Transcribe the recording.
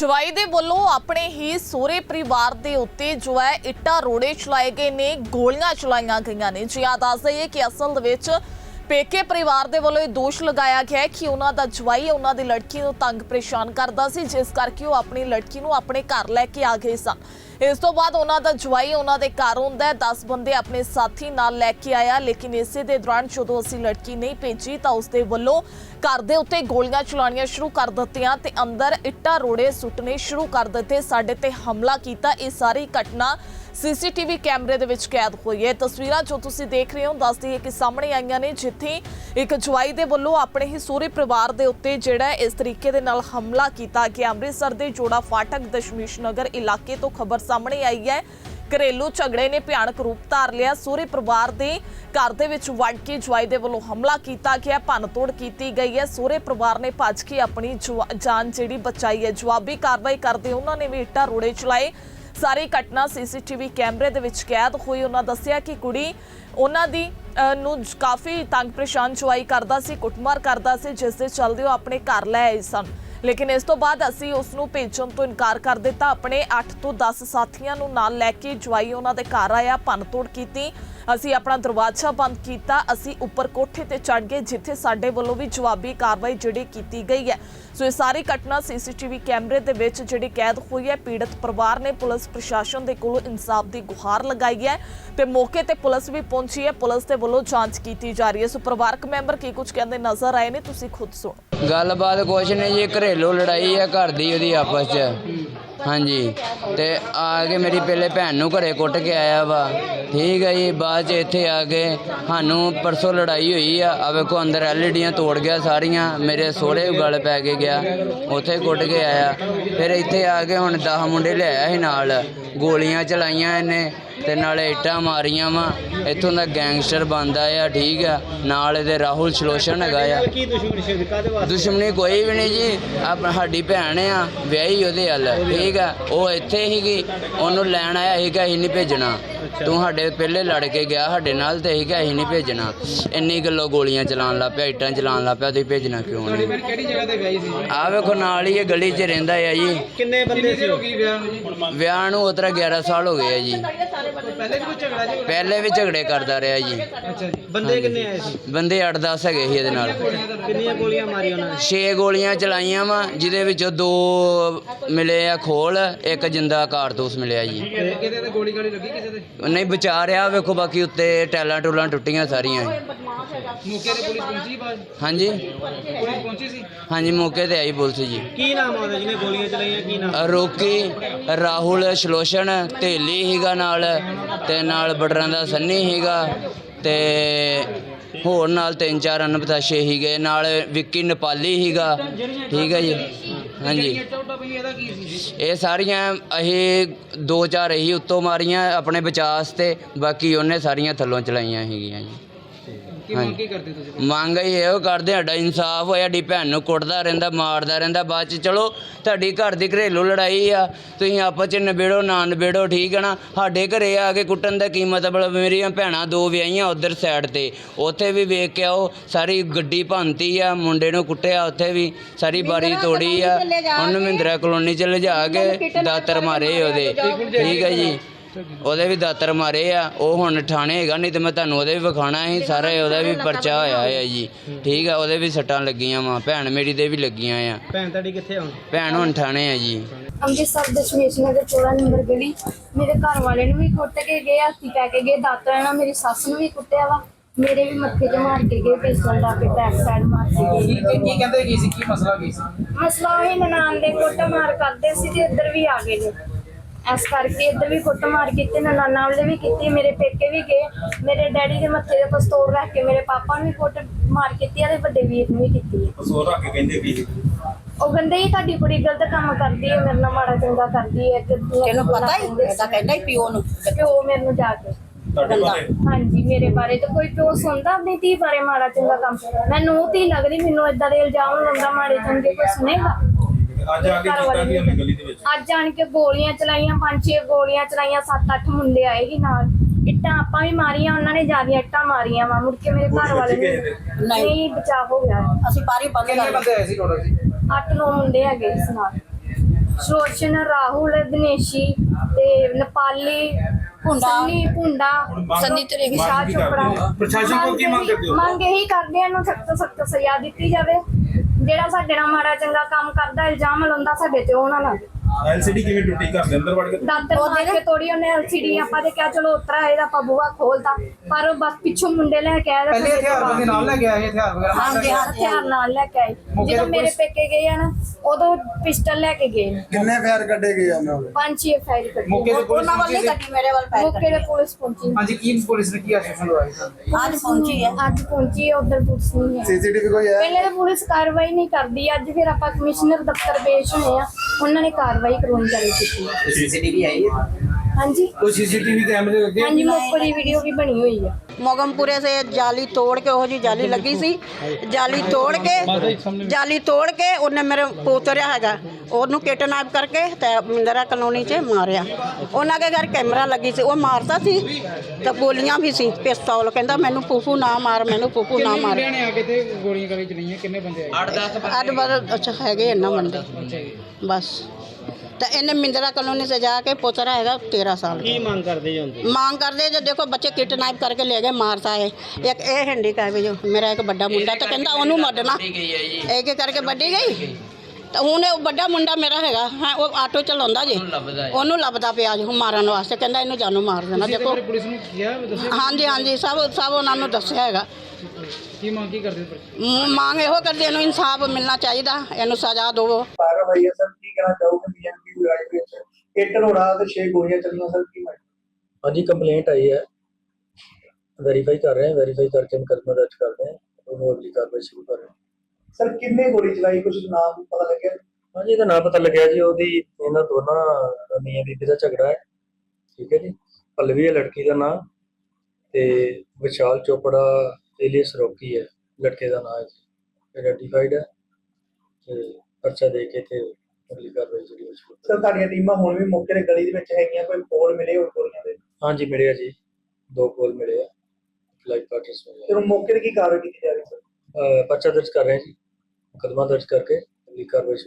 ਜਵਾਈ ਦੇ ਵੱਲੋਂ ਆਪਣੇ ਹੀ ਸੋਹਰੇ ਪਰਿਵਾਰ ਦੇ ਉੱਤੇ ਜੋ ਹੈ ਇੱਟਾਂ ਰੋੜੇ ਚਲਾਏ ਗਏ ਨੇ, ਗੋਲੀਆਂ ਚਲਾਈਆਂ ਗਈਆਂ ਨੇ। ਜੀ ਆਹ ਦੱਸ ਦਈਏ ਕਿ ਅਸਲ ਦੇ ਵਿੱਚ ਪੇਕੇ ਪਰਿਵਾਰ ਦੇ ਵੱਲੋਂ ਇਹ ਦੋਸ਼ ਲਗਾਇਆ ਗਿਆ ਹੈ ਕਿ ਉਹਨਾਂ ਦਾ ਜਵਾਈ ਉਹਨਾਂ ਦੀ ਲੜਕੀ ਨੂੰ ਤੰਗ ਪਰੇਸ਼ਾਨ ਕਰਦਾ ਸੀ, ਜਿਸ ਕਰਕੇ ਉਹ ਆਪਣੀ ਲੜਕੀ ਨੂੰ ਆਪਣੇ ਘਰ ਲੈ ਕੇ ਆ ਗਏ ਸਨ। ਇਸ ਤੋਂ ਬਾਅਦ ਉਹਨਾਂ ਦਾ ਜਵਾਈ ਉਹਨਾਂ ਦੇ ਘਰ ਹੁੰਦਾ ਹੈ। 10 ਬੰਦੇ ਆਪਣੇ ਸਾਥੀ ਨਾਲ ਲੈ ਕੇ ਆਇਆ। ਲੇਕਿਨ ਇਸੇ ਦੇ ਦੌਰਾਨ ਜਦੋਂ ਅਸੀਂ ਲੜਕੀ ਨਹੀਂ ਭੇਜੀ ਤਾਂ ਉਸ ਦੇ ਵੱਲੋਂ ਘਰ ਦੇ ਉੱਤੇ ਗੋਲੀਆਂ ਚਲਾਉਣੀਆਂ ਸ਼ੁਰੂ ਕਰ ਦਿੱਤੀਆਂ ਤੇ ਅੰਦਰ ਇੱਟਾਂ ਰੋੜੇ ਸੁੱਟਣੇ ਸ਼ੁਰੂ ਕਰ ਦਿੱਤੇ। ਸਾਡੇ ਤੇ ਹਮਲਾ ਕੀਤਾ। ਇਹ ਸਾਰੀ ਘਟਨਾ ਸੀਸੀਟੀਵੀ ਕੈਮਰੇ ਦੇ ਵਿੱਚ ਕੈਦ ਹੋਈ ਹੈ। ਤਸਵੀਰਾਂ ਜੋ ਤੁਸੀਂ ਦੇਖ ਰਹੇ ਹੋ, ਦੱਸਦੀ ਹੈ ਕਿ ਸਾਹਮਣੇ ਆਈਆਂ ਨੇ, ਜਿੱਥੇ ਇੱਕ ਜਵਾਈ ਦੇ ਵੱਲੋਂ ਆਪਣੇ ਹੀ ਸਹੁਰੇ ਪਰਿਵਾਰ ਦੇ ਉੱਤੇ ਜਿਹੜਾ ਇਸ ਤਰੀਕੇ ਦੇ ਨਾਲ ਹਮਲਾ ਕੀਤਾ ਗਿਆ। ਅੰਮ੍ਰਿਤਸਰ ਦੇ ਜੋੜਾ ਫਾਟਕ ਦਸ਼ਮੇਸ਼ ਨਗਰ ਇਲਾਕੇ ਤੋਂ ਖਬਰ ਸਾਹਮਣੇ ਆਈ ਹੈ। ਘਰੇਲੂ ਝਗੜੇ ਨੇ ਭਿਆਨਕ ਰੂਪ ਧਾਰ ਲਿਆ। ਸਹੁਰੇ ਪਰਿਵਾਰ ਦੇ ਘਰ ਦੇ ਵਿੱਚ ਵੜ ਕੇ ਜਵਾਈ ਦੇ ਵੱਲੋਂ ਹਮਲਾ ਕੀਤਾ ਗਿਆ। ਭੰਨਤੋੜ ਕੀਤੀ ਗਈ ਹੈ। ਸਹੁਰੇ ਪਰਿਵਾਰ ਨੇ ਭੱਜ ਕੇ ਆਪਣੀ ਜਾਨ ਜਿਹੜੀ ਬਚਾਈ ਹੈ। ਜਵਾਬੀ ਕਾਰਵਾਈ ਕਰਦੇ ਉਹਨਾਂ ਨੇ ਵੀ ਇੱਟਾਂ ਰੋੜੇ ਚਲਾਏ। ਸਾਰੀ ਘਟਨਾ ਸੀਸੀਟੀਵੀ ਕੈਮਰੇ ਦੇ ਵਿੱਚ ਕੈਦ ਹੋਈ। ਉਹਨਾਂ ਦੱਸਿਆ ਕਿ ਕੁੜੀ ਉਹਨਾਂ ਦੀ ਅ, ਨੂੰ ਕਾਫੀ ਤੰਗ ਪਰੇਸ਼ਾਨ ਜਵਾਈ ਕਰਦਾ ਸੀ ਕੁੱਟਮਾਰ ਕਰਦਾ ਸੀ ਜਿਸ ਦੇ ਚੱਲਦੇ ਉਹ ਆਪਣੇ ਘਰ ਲੈ ਆਏ ਸਨ। ਲੇਕਿਨ ਇਸ ਤੋਂ ਬਾਅਦ ਅਸੀਂ ਉਸ ਨੂੰ ਭੇਜਣ ਤੋਂ ਇਨਕਾਰ ਕਰ ਦਿੱਤਾ। ਆਪਣੇ 8 ਤੋਂ 10 ਸਾਥੀਆਂ ਨੂੰ ਨਾਲ ਲੈ ਕੇ ਜਵਾਈ ਉਹਨਾਂ ਦੇ ਘਰ ਆਇਆ, ਭੰਨਤੋੜ ਕੀਤੀ। ਅਸੀਂ ਆਪਣਾ ਦਰਵਾਜ਼ਾ ਬੰਦ ਕੀਤਾ। ਅਸੀਂ ਉੱਪਰ ਕੋਠੇ ਤੇ ਚੜ ਗਏ, ਜਿੱਥੇ ਸਾਡੇ ਵੱਲੋਂ ਵੀ ਜਵਾਬੀ ਕਾਰਵਾਈ ਜਿਹੜੀ ਕੀਤੀ ਗਈ ਹੈ। ਸੋ ਇਹ ਸਾਰੀ ਘਟਨਾ ਸੀਸੀਟੀਵੀ ਕੈਮਰੇ ਦੇ ਵਿੱਚ ਜਿਹੜੀ ਕੈਦ ਹੋਈ ਹੈ, ਪੀੜਤ ਪਰਿਵਾਰ ਨੇ ਪੁਲਿਸ ਪ੍ਰਸ਼ਾਸਨ ਦੇ ਕੋਲੋਂ ਇਨਸਾਫ ਦੀ ਗੁਹਾਰ ਲਗਾਈ ਹੈ ਤੇ ਮੌਕੇ ਤੇ ਪੁਲਿਸ ਵੀ ਪਹੁੰਚੀ ਹੈ। ਪੁਲਿਸ ਦੇ ਵੱਲੋਂ ਜਾਂਚ ਕੀਤੀ ਜਾ ਰਹੀ ਹੈ। ਸੋ ਪਰਿਵਾਰਕ ਮੈਂਬਰ ਕੀ ਕੁਝ ਕਹਿੰਦੇ ਨਜ਼ਰ ਆਏ ਨੇ, ਤੁਸੀਂ ਖੁਦ ਸੁਣੋ। ਗੱਲਬਾਤ ਕੁਛ ਨਹੀਂ ਜੀ, ਘਰੇਲੂ ਲੜਾਈ ਆ ਘਰ ਦੀ ਉਹਦੀ ਆਪਸ 'ਚ। ਹਾਂਜੀ। ਤੇ ਆ ਕੇ ਮੇਰੀ ਪਹਿਲੇ ਭੈਣ ਨੂੰ ਘਰੇ ਕੁੱਟ ਕੇ ਆਇਆ ਵਾ। ਠੀਕ ਹੈ ਜੀ ਬਾਅਦ 'ਚ ਇੱਥੇ ਆ ਕੇ ਸਾਨੂੰ ਪਰਸੋਂ ਲੜਾਈ ਹੋਈ ਆ ਆ ਵੇਖੋ ਅੰਦਰ ਐਲਈਡੀਆਂ ਤੋੜ ਗਿਆ ਸਾਰੀਆਂ ਮੇਰੇ ਸੋਹਰੇ ਗਲ ਪੈ ਕੇ ਗਿਆ ਉੱਥੇ ਕੁੱਟ ਕੇ ਆਇਆ। ਫਿਰ ਇੱਥੇ ਆ ਕੇ ਹੁਣ 10 ਮੁੰਡੇ ਲਿਆਇਆ ਸੀ ਨਾਲ ਗੋਲੀਆਂ ਚਲਾਈਆਂ ਇਹਨੇ ਤੇ ਨਾਲੇ ਇੱਟਾਂ ਮਾਰੀਆਂ ਵਾ ਇੱਥੋਂ ਦਾ ਗੈਂਗਸਟਰ ਬੰਦਾ ਆ ਠੀਕ ਆ ਨਾਲ ਇਹਦੇ ਰਾਹੁਲ ਸ਼ਲੋਸ਼ਣ ਹੈਗਾ ਆ। ਕੀ ਦੁਸ਼ਮਣੀ ਸੀ ਕਾਦੇ ਵਾਸਤੇ? ਦੁਸ਼ਮਣੀ ਕੋਈ ਵੀ ਨਹੀਂ ਜੀ ਆਪ ਸਾਡੀ ਭੈਣ ਆ ਵਿਆਹੀ ਉਹਦੇ ਹੱਲ ਠੀਕ ਆ ਉਹ ਇੱਥੇ ਹੀਗੀ ਉਹਨੂੰ ਲੈਣ ਆਇਆ ਸੀਗਾ ਅਸੀਂ ਨਹੀਂ ਭੇਜਣਾ। ਤੂੰ ਸਾਡੇ ਪਹਿਲੇ ਲੜ ਕੇ ਗਿਆ ਸਾਡੇ ਨਾਲ ਤੇ ਸੀਗਾ ਅਸੀਂ ਨਹੀਂ ਭੇਜਣਾ। ਇੰਨੀ ਗੱਲੋਂ ਗੋਲੀਆਂ ਚਲਾਉਣ ਲੱਗ ਪਿਆ ਇੱਟਾਂ ਚਲਾਉਣ ਲੱਗ ਪਿਆ ਤੁਸੀਂ ਭੇਜਣਾ ਕਿਉਂ ਨਹੀਂ? ਕਿਹੜੀ ਜਗ੍ਹਾ ਤੇ ਵਿਆਹੀ ਸੀ? ਆ ਵੇਖੋ ਨਾਲ ਹੀ ਇਹ ਗਲੀ 'ਚ ਰਹਿੰਦਾ ਆ ਜੀ। ਕਿੰਨੇ ਬੰਦੇ ਸੀ? ਹੋ ਗਈ ਵਿਆਹ ਨੂੰ ਜੀ ਵਿਆਹ ਨੂੰ ਉਤਰਾ 11 ਸਾਲ ਹੋ ਗਏ ਆ ਜੀ। ਪਹਿਲੇ ਵੀ ਕੋਈ ਝਗੜਾ ਜੀ? ਪਹਿਲੇ ਵੀ ਝਗੜੇ ਕਰਦਾ ਰਿਹਾ ਜੀ। ਅੱਛਾ ਜੀ। ਬੰਦੇ ਕਿੰਨੇ ਆਏ ਸੀ? ਬੰਦੇ 8-10 ਹੈਗੇ ਸੀ ਇਹਦੇ ਨਾਲ। ਕਿੰਨੀਆਂ ਗੋਲੀਆਂ ਮਾਰੀਆਂ ਉਹਨਾਂ ਨੇ? 6 ਗੋਲੀਆਂ ਚਲਾਈਆਂ ਵਾ ਜਿਹਦੇ ਵਿੱਚੋਂ ਦੋ ਮਿਲੇ ਆ ਖੋਲ ਇੱਕ ਜਿੰਦਾ ਕਾਰਤੂਸ ਮਿਲਿਆ ਜੀ। ਤੇ ਕਿਤੇ ਤੇ ਗੋਲੀ ਗਾਲੀ ਲੱਗੀ ਕਿਸੇ ਦੇ ਨਹੀਂ ਬਚਾ ਰਿਹਾ ਵੇਖੋ ਬਾਕੀ ਉੱਤੇ ਟੈਲਾਂ ਟੂਲਾਂ ਟੁੱਟੀਆਂ ਸਾਰੀਆਂ ਜੀ। ਮੌਕੇ ਤੇ ਪੁਲਿਸ ਪਹੁੰਚੀ ਬਾਅਦ? ਹਾਂਜੀ। ਪੁਲਿਸ ਪਹੁੰਚੀ ਸੀ? ਹਾਂਜੀ ਮੌਕੇ ਤੇ ਆਈ ਪੁਲਿਸ ਜੀ। ਕੀ ਨਾਮ ਆ ਉਹਦਾ ਜਿਹਨੇ ਗੋਲੀਆਂ ਚਲਾਈਆਂ ਕੀ ਨਾਮ? ਰੋਕੀ ਰਾਹੁਲ ਸ਼ਲੋਸ਼ਣ ਢੇਲੀ ਹੀਗਾ ਨਾਲ ਤੇ ਨਾਲ ਬਟਰਾਂ ਦਾ ਸੰਨੀ ਹੀਗਾ ਤੇ ਹੋਰ ਨਾਲ ਤਿੰਨ ਚਾਰ ਅਨਪਤਾਸ਼ੇ ਹੀਗੇ ਨਾਲ ਵਿੱਕੀ ਨੇਪਾਲੀ ਹੀਗਾ। ਠੀਕ ਹੈ ਜੀ। ਹਾਂਜੀ। ਟੋਟਾ ਪਈ ਇਹਦਾ ਕੀ ਸੀ? ਇਹ ਸਾਰੀਆਂ ਅਸੀਂ ਦੋ ਚਾਰ ਇਹੀ ਉੱਤੋਂ ਮਾਰੀਆਂ ਆਪਣੇ ਬਚਾਅ ਤੇ ਬਾਕੀ ਉਹਨੇ ਸਾਰੀਆਂ ਥੱਲੋਂ ਚਲਾਈਆਂ ਹੈਗੀਆਂ ਜੀ। ਕੀ ਮੰਗ ਕੀ ਕਰਦੇ ਤੁਸੀਂ ਮੰਗ ਅਸੀਂ ਇਹੋ ਕਰਦੇ ਸਾਡਾ ਇਨਸਾਫ ਹੋਇਆ ਸਾਡੀ ਭੈਣ ਨੂੰ ਕੁੱਟਦਾ ਰਹਿੰਦਾ ਮਾਰਦਾ ਰਹਿੰਦਾ ਬਾਅਦ ਚ ਚਲੋ ਤੁਹਾਡੀ ਘਰ ਦੀ ਘਰੇਲੂ ਲੜਾਈ ਆ ਤੁਸੀਂ ਆਪਸ ਚ ਨਿਬੇੜੋ ਨਾ ਨਿਬੇੜੋ ਠੀਕ ਹੈ ਨਾ? ਸਾਡੇ ਘਰੇ ਆ ਕੇ ਕੁੱਟਣ ਦਾ ਕੀ ਮਤਲਬ ਮੇਰੀਆਂ ਭੈਣਾਂ ਦੋ ਵਿਆਹੀਆਂ ਉਧਰ ਸਾਈਡ ਤੇ। ਉੱਥੇ ਵੀ ਵੇਖ ਕੇ ਆਓ ਸਾਰੀ ਗੱਡੀ ਭੰਨਤੀ ਆ ਮੁੰਡੇ ਨੂੰ ਕੁੱਟਿਆ ਉੱਥੇ ਵੀ ਸਾਰੀ ਬਾਰੀ ਤੋੜੀ ਆ। ਉਹਨੂੰ ਮਹਿੰਦਰਾ ਕਲੋਨੀ ਚ ਲਿਜਾ ਕੇ ਦਾਤਰ ਮਾਰੇ ਉਹਦੇ। ਠੀਕ ਹੈ ਜੀ। ਉਹਦੇ ਵੀ ਦਾਤਰ ਮਾਰੇ ਆ ਉਹ ਹੁਣ ਠਾਣੇ ਹੈਗਾ ਨਹੀਂ ਤੇ ਮੈਂ ਤੁਹਾਨੂੰ ਉਹਦੇ ਵੀ ਵਿਖਾਣਾ ਸੀ ਸਾਰਾ ਉਹਦਾ ਵੀ ਪਰਚਾ ਹੋਇਆ ਹੈ ਜੀ। ਠੀਕ ਆ ਉਹਦੇ ਵੀ ਸੱਟਾਂ ਲੱਗੀਆਂ ਵਾ ਭੈਣ ਮੇਰੀ ਦੇ ਵੀ ਲੱਗੀਆਂ ਆ। ਭੈਣ ਤੁਹਾਡੀ ਕਿੱਥੇ ਹੁਣ? ਭੈਣ ਹੁਣ ਠਾਣੇ ਆ ਜੀ। ਅੰਮ੍ਰਿਤਸਰ ਦਸ਼ਮੇਸ਼ ਨਗਰ 14 ਨੰਬਰ ਗਲੀ। ਮੇਰੇ ਘਰ ਵਾਲੇ ਨੂੰ ਵੀ ਕੁੱਟ ਕੇ ਗਏ ਹੱਥੀ ਪੈ ਕੇ ਗਏ ਦਾਤਰਾ ਨਾਲ ਮੇਰੀ ਸੱਸ ਨੂੰ ਵੀ ਕੁੱਟਿਆ ਵਾ। ਮੇਰੇ ਵੀ ਮੱਥੇ 'ਚ ਮਾਰ ਕੇ ਗਏ ਪਿਸਤੌਲ ਲਾ ਕੇ ਬੈਕ ਸਾਈਡ ਮਾਰ ਕੇ ਗਏ। ਕੀ ਕੀ ਕਹਿੰਦੇ ਕੀ ਸੀ ਕੀ ਮਸਲਾ ਕੀ ਸੀ? ਮਸਲਾ ਉਹ ਨਨਾਣ ਦੇ ਕੁੱਟ ਮਾਰ ਕਰਦੇ ਸੀ ਤੇ ਇੱਧਰ ਵੀ ਆ ਗਏ ਨੇ। ਇਸ ਕਰਕੇ ਇੱਧਰ ਵੀ ਕੁੱਟ ਮਾਰ ਕੀਤੀ ਨਨਾਣਾ ਵਾਲੇ ਵੀ ਕੀਤੀ ਮੇਰੇ ਪੇਕੇ ਵੀ ਗਏ ਮੇਰੇ ਡੈਡੀ ਦੇ ਮੱਥੇ ਤੇ ਪਿਸਤੌਲ ਰੱਖ ਕੇ ਮੇਰੇ ਪਾਪਾ ਨੂੰ ਵੀ ਕੁੱਟ ਮਾਰ ਕੀਤੀ ਆ ਤੇ ਵੱਡੇ ਵੀਰ ਨੂੰ ਵੀ ਕੀਤੀ ਸੋ ਰੱਖ ਕੇ ਕਹਿੰਦੇ ਵੀ ਉਹ ਕਹਿੰਦੇ ਹੀ ਤੁਹਾਡੀ ਕੁੜੀ ਗਲਤ ਕੰਮ ਕਰਦੀ ਹੈ ਮੇਰੇ ਨਾਲ ਮਾੜਾ ਚੰਗਾ ਕਰਦੀ ਹੈ ਤੇ ਤੈਨੂੰ ਪਤਾ ਹੀ ਇਹ ਤਾਂ ਕਹਿੰਦਾ ਹੀ ਪਿਓ ਨੂੰ। ਪਿਓ ਮੇਰੇ ਨੂੰ ਜਾ ਕੇ ਤੁਹਾਡੇ ਬਾਰੇ? ਹਾਂਜੀ ਮੇਰੇ ਬਾਰੇ ਤਾਂ ਕੋਈ ਪਿਓ ਸੁਣਦਾ ਆਪਣੀ ਧੀ ਬਾਰੇ ਮਾੜਾ ਚੰਗਾ ਕੰਮ ਮੈਨੂੰ ਧੀ ਲੱਗਦੀ ਮੈਨੂੰ ਇਦਾਂ ਦੇ ਇਲਜ਼ਾਮ ਲਾਉਂਦਾ ਮਾੜੇ ਚੰਗੇ ਕੋਈ ਸੁਣੇਗਾ। ਅੱਜ ਆ ਕੇ ਕੀਤਾ ਕੀ ਉਹਨੇ ਗਲੀ ਦੇ ਵਿੱਚ? ਅੱਜ ਆਣ ਕੇ ਗੋਲੀਆਂ ਚਲਾਈਆਂ ਪੰਜ ਛੇ ਗੋਲੀਆਂ ਚਲਾਈਆਂ ਸੱਤ ਅੱਠ ਮੁੰਡੇ ਆਏ ਸੀ ਨਾਲ। ਇੱਟਾਂ ਆਪਾਂ ਵੀ ਮਾਰੀਆਂ ਉਹਨਾਂ ਨੇ ਜ਼ਿਆਦਾ ਇੱਟਾਂ ਮਾਰੀਆਂ ਵਾ। ਮੁੜ ਕੇ ਮੇਰੇ ਘਰ ਵਾਲੇ ਨੇ ਨਹੀਂ। ਨਹੀਂ ਬਚਾ ਹੋ ਗਿਆ। ਅਸੀਂ ਬਾਰੀ ਬੰਦ ਕਿੰਨੇ ਕਰ ਬੰਦੇ ਆਏ ਸੀ ਟੋਟਲ ਜੀ ਅੱਠ ਨੌ ਮੁੰਡੇ ਹੈਗੇ ਇਸ ਨਾਲ। ਸ਼ੋਸ਼ਨ ਰਾਹੁਲ ਦਿਨੇਸ਼ੀ ਤੇ ਨੇਪਾਲੀ ਭੁੰਡਾ। ਸੰਨੀ ਭੁੰਡਾ ਸੰਨੀ ਤੇਰੇ ਕਰਦੇ ਚੋਪੜਾ? ਪ੍ਰਸ਼ਾਸਨ ਕੋਲ ਕੀ ਮੰਗ ਕਰਦੇ ਹੋ? ਮੰਗ ਇਹੀ ਕਰਦੇ ਆ ਇਹਨੂੰ ਸਖਤ ਸਖਤ ਸਜ਼ਾ ਦਿੱਤੀ ਜਾਵੇ। ਜਿਹੜਾ ਸਾਡੇ ਨਾਲ ਮਾੜਾ ਚੰਗਾ ਕੰਮ ਕਰਦਾ ਇਲਜ਼ਾਮ ਲਾਉਂਦਾ ਸਾਡੇ ਤੇ ਉਹ ਨਾ ਲਾਵੇ। ਐਲਸੀਡੀ ਕਿਵੇਂ ਟੁੱਟੀ ਘਰ ਦੇ ਅੰਦਰ ਵੜ ਕੇ? ਦਾਤਰ ਮਾਰ ਕੇ ਤੋੜੀ ਉਹਨੇ ਐਲਸੀਡੀ ਆਪਾਂ ਤੇ ਕਿਹਾ ਚਲੋ ਉਤਰਾ ਇਹਦਾ ਆਪਾਂ ਬੂਹਾ ਖੋਲਤਾ ਪਰ ਉਹ ਬਸ ਪਿੱਛੋਂ ਮੁੰਡੇ ਲੈ ਕੇ ਆਏ ਤੇ ਪਹਿਲੇ ਹਥਿਆਰ ਬੰਦੇ ਨਾਲ ਲੈ ਕੇ ਆਏ ਹਥਿਆਰ ਵਗੈਰਾ ਆਏ? ਹਥਿਆਰ ਨਾਲ ਲੈ ਕੇ ਆਏ। ਜਦੋਂ ਮੇਰੇ ਪੇਕੇ ਗਏ ਆ ਨਾ ਉਦੋਂ ਪਿਸਟਲ ਲੈ ਕੇ ਗਏ ਨੇ। ਕਿੰਨੇ ਫੈਰ ਕੱਢੇ ਗਏ ਉਹਨਾਂ ਦੇ? ਪੰਜ ਛੇ ਫਾਇਰ ਕੱਢੇ ਮੌਕੇ ਤੇ ਪੁਲਿਸ ਉਹਨਾਂ ਵੱਲ? ਕੱਢੀ ਮੇਰੇ ਵੱਲ ਪੈ ਮੌਕੇ ਤੇ ਪੁਲਿਸ ਪਹੁੰਚੀ। ਹਾਂਜੀ ਕੀ ਪੁਲਿਸ ਨੇ ਕੀ ਆਸ਼ਵਾਸਨ ਦਵਾਇਆ ਤੁਹਾਨੂੰ ਅੱਜ ਪਹੁੰਚੀ ਹੈ। ਅੱਜ ਪਹੁੰਚੀ ਹੈ ਉਧਰ ਪੁਲਿਸ ਨਹੀਂ ਹੈ। ਸੀਸੀਟੀਵੀ ਕੋਈ ਹੈ? ਪਹਿਲੇ ਤਾਂ ਪੁਲਿਸ ਕਾਰਵਾਈ ਨਹੀਂ ਕਰਦੀ ਅੱਜ ਫਿਰ ਆਪਾਂ ਕਮਿਸ਼ਨਰ ਦਫ਼ਤਰ ਪੇਸ਼ ਹੋਏ ਆ। ਉਹਨਾਂ ਨੇ कार्रवाई करवाई जा रही थी। तो सीसीटीवी आई हाँ? जी। तो सीसीटीवी कैमरे लगे हाँ? जी मोपरी वीडियो भी बनी हुई है। मोगमपुरे से जाली तोड़ के ओ जी जाली लगी सी। जाली तोड़ के जाली तोड़ के उन्हें मेरे पोतरिया है ओनू किटनैप करके मिंदरा कलोनी च मारिया। उन्होंने घर कैमरा लगी सी वो मारता सी तो गोलियाँ भी सी पिस्तौल। कहता मैनू फूफू ना मार मैनू फूफू ना मार। अच्छा है इन्ना बंदे। बस। ਤੇ ਇਹਨੇ ਮਿੰਦਰਾ ਕਲੋਨੀ 'ਚ ਜਾ ਕੇ ਪੋਤਰਾ ਹੈਗਾ 13 ਸਾਲ ਕੀ ਮੰਗ ਕਰਦੇ ਜਾਂਦੇ ਮੰਗ ਕਰਦੇ ਜੇ ਦੇਖੋ ਬੱਚੇ ਕਿਡਨੈਪ ਕਰਕੇ ਲੈ ਗਏ ਮਾਰਤਾ ਹੈ ਇੱਕ ਇਹ ਹੈਂਡੀਕੈਪ ਹੈ ਜੋ ਮੇਰਾ ਇੱਕ ਵੱਡਾ ਮੁੰਡਾ ਤਾਂ ਕਹਿੰਦਾ ਉਹਨੂੰ ਹੈ ਜੀ ਇੱਕ ਇੱਕ ਕਰਕੇ ਵੱਢੀ ਗਈ? ਤਾਂ ਹੁਣ ਇਹ ਵੱਡਾ ਮੁੰਡਾ ਮੇਰਾ ਹੈਗਾ ਹਾਂ ਉਹ ਆਟੋ ਚਲਾਉਂਦਾ ਜੀ। ਹੈ। ਉਹਨੂੰ ਲੱਭਦਾ ਪਿਆ ਜੀ ਮਾਰਨ ਵਾਸਤੇ। ਕਹਿੰਦਾ ਇਹਨੂੰ ਜਾਨੋਂ ਮਾਰ ਦੇਣਾ ਦੇਖੋ। ਫਿਰ ਪੁਲਿਸ ਨੂੰ ਕਿਹਾ ਦੱਸਿਆ ਹਾਂਜੀ ਹਾਂਜੀ ਸਭ ਸਭ ਉਹਨਾਂ ਨੂੰ ਦੱਸਿਆ ਹੈਗਾ। ਕੀ ਮੰਗ ਕੀ ਕਰਦੇ ਪੁਲਿਸ? ਮ- ਮੰਗ ਇਹੋ ਕਰਦੇ ਇਹਨੂੰ ਇਨਸਾਫ ਮਿਲਣਾ ਚਾਹੀਦਾ ਇਹਨੂੰ ਸਜ਼ਾ ਦਿਓ ਸਾਰਾ ਕੀ ਕਹਿਣਾ ਚਾਹੋਗੇ? ਬੀਐਨਪੀ ਇੱਕ ਰੋੜਾ ਤੇ 6 ਗੋਲੀਆਂ ਚੱਲੀਆਂ ਸਰ ਕੀ ਮੈਂ ਹਾਂਜੀ ਕੰਪਲੇਂਟ ਆਈ ਹੈ। ਵੈਰੀਫਾਈ ਕਰ ਰਹੇ ਹਾਂ ਵੈਰੀਫਾਈ ਕਰਕੇ ਮੁਕੱਦਮਾ ਦਰਜ ਕਰ ਰਹੇ ਹਾਂ। ਉਹਨੂੰ ਅਗਲੀ ਕਾਰਵਾਈ ਸ਼ੁਰੂ ਕਰ ਰਹੇ ਹਾਂ। ਸਰ ਕਿੰਨੇ ਗੋਲੀ ਚਲਾਈ? ਕੁਝ ਨਾਮ ਪਤਾ ਲੱਗਿਆ? ਹਾਂਜੀ ਇਹਦਾ ਨਾਮ ਪਤਾ ਲੱਗਿਆ ਜੀ ਉਹਦੀ ਇਹਨਾਂ ਦੋਨਾਂ ਮੀਆਂ ਬੀਬੀ ਦਾ ਝਗੜਾ ਹੈ। ਠੀਕ ਹੈ ਜੀ। ਪੱਲਵੀ ਹੈ ਲੜਕੀ ਦਾ ਨਾਮ। ਤੇ ਵਿਸ਼ਾਲ ਚੋਪੜਾ ਏਲੀਅਸ ਰੋਕੀ ਹੈ ਲੜਕੇ ਦਾ ਨਾਮ ਹੈ ਜੀ। ਆਈਡੈਂਟੀਫਾਈਡ ਹੈ। ਤੇ ਪਰਚਾ ਦੇ ਕੇ ਤੇ ਅਗਲੀ ਕਾਰਵਾਈ ਸ਼ੁਰੂ ਸਰ ਤੁਹਾਡੀਆਂ ਟੀਮਾਂ ਹੁਣ ਵੀ ਮੌਕੇ ਤੇ ਗਲੀ ਦੇ ਵਿੱਚ ਹੈਗੀਆਂ ਕੋਈ ਕੋਲ ਮਿਲੇ ਹੋਰ ਗੋਲੀਆਂ ਦੇ? ਹਾਂਜੀ ਮਿਲਿਆ ਜੀ। ਦੋ ਕੋਲ ਮਿਲੇ ਆ। ਲਾਈਵ ਪਾਰਟਨਰਸ ਮਿਲੇ ਉਹ ਮੌਕੇ ਤੇ ਕੀ ਕਾਰਵਾਈ ਕੀਤੀ ਜਾ ਰਹੀ ਸਰ? ਅਹ ਪਰਚਾ ਦਰਜ ਕਰ ਰਹੇ ਹਾਂ ਜੀ। ਮੁਕੱਦਮਾ ਦਰਜ ਕਰਕੇ ਅਗਲੀ ਕਾਰਵਾਈ ਸ਼ੁਰੂ